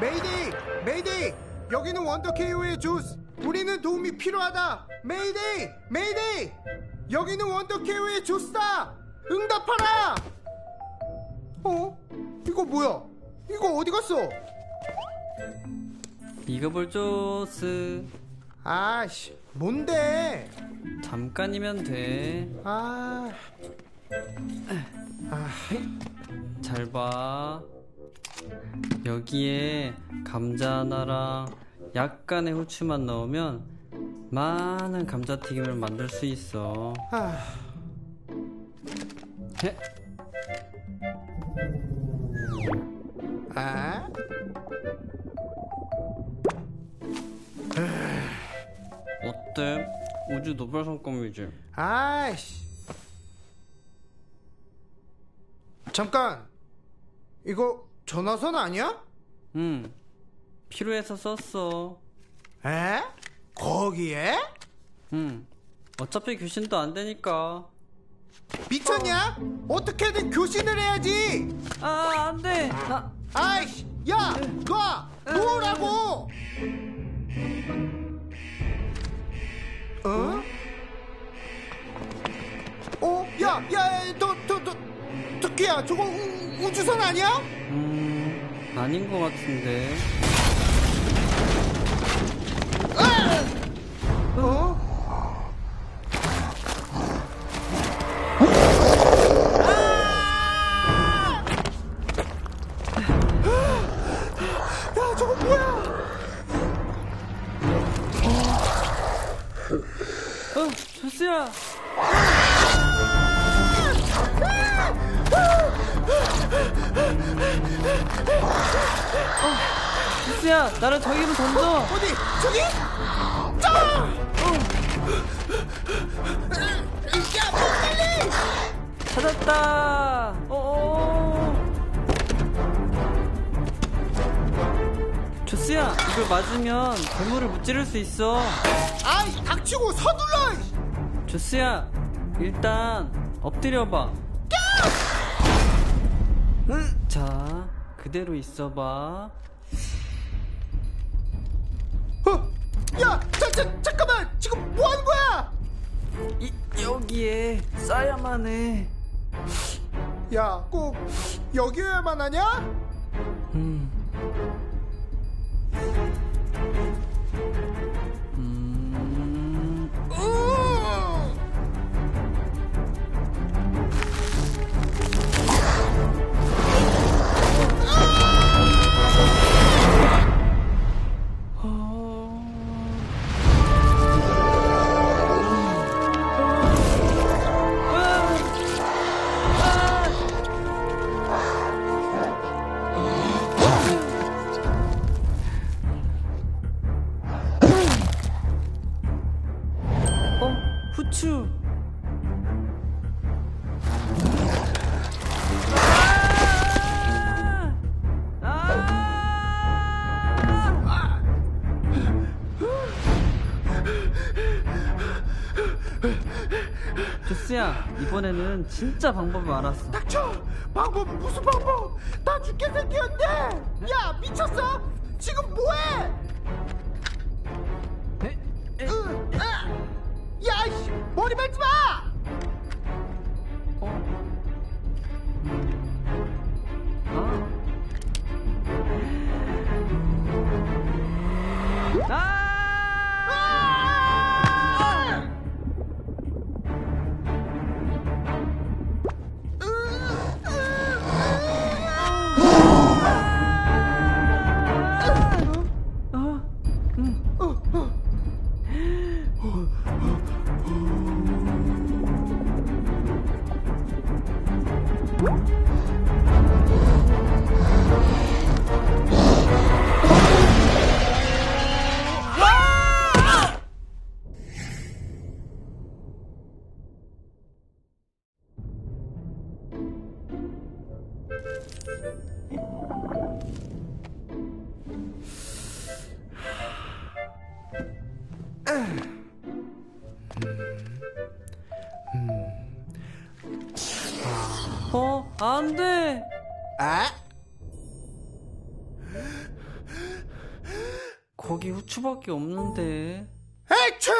메이데이! 메이데이! 여기는 원더 KO의 주스! 우리는 도움이 필요하다! 메이데이! 메이데이! 여기는 원더 KO의 주스다! 응답하라! 어? 이거 뭐야? 이거 어디 갔어? 이거 볼 조스 아씨, 뭔데? 잠깐이면 돼. 아, 잘 봐. 여기에 감자 하나랑 약간의 후추만 넣으면 많은 감자튀김을 만들 수 있어. 아, 헤, 아? 어때? 우주 노벨 상감이지. 아이씨. 잠깐. 이거 전화선 아니야? 응. 필요해서 썼어. 에? 거기에? 응. 어차피 교신도 안 되니까. 미쳤냐? 어떻게든 교신을 해야지. 아, 안 돼! 나, 아이씨, 야, 놔, 놓으라고. 어? 어, 야, 야, 너, 너, 너, 토끼야, 저거 우, 우주선 아니야? 음, 아닌 것 같은데. 어? 야, 저거 뭐야? 어, 조스야! 어, 조스야, 나를 저기로 던져! 어디? 저기? 짜! 야, 뭐 빨리! 찾았다! 어어! 조스야, 이걸 맞으면 괴물을 무찌를 수 있어. 아이, 닥치고 서둘러! 조스야, 일단 엎드려봐. 자, 그대로 있어봐. 어? 야, 자, 자, 잠깐만! 지금 뭐 하는 거야? 이, 여기에 쌓야만 해. 야, 꼭 여기여야만 하냐? 음. 음. 조스야, 이번에는 진짜 방법을 알았어. 닥쳐! 방법 무슨 방법? 나 죽게 생겼는데! 야, 미쳤어? 지금 뭐해? 에? 에? 으, 아! 야, 이씨, 머리 밟지 마! Ah! 어, 안 돼. 아? 거기 후추밖에 없는데. 해체!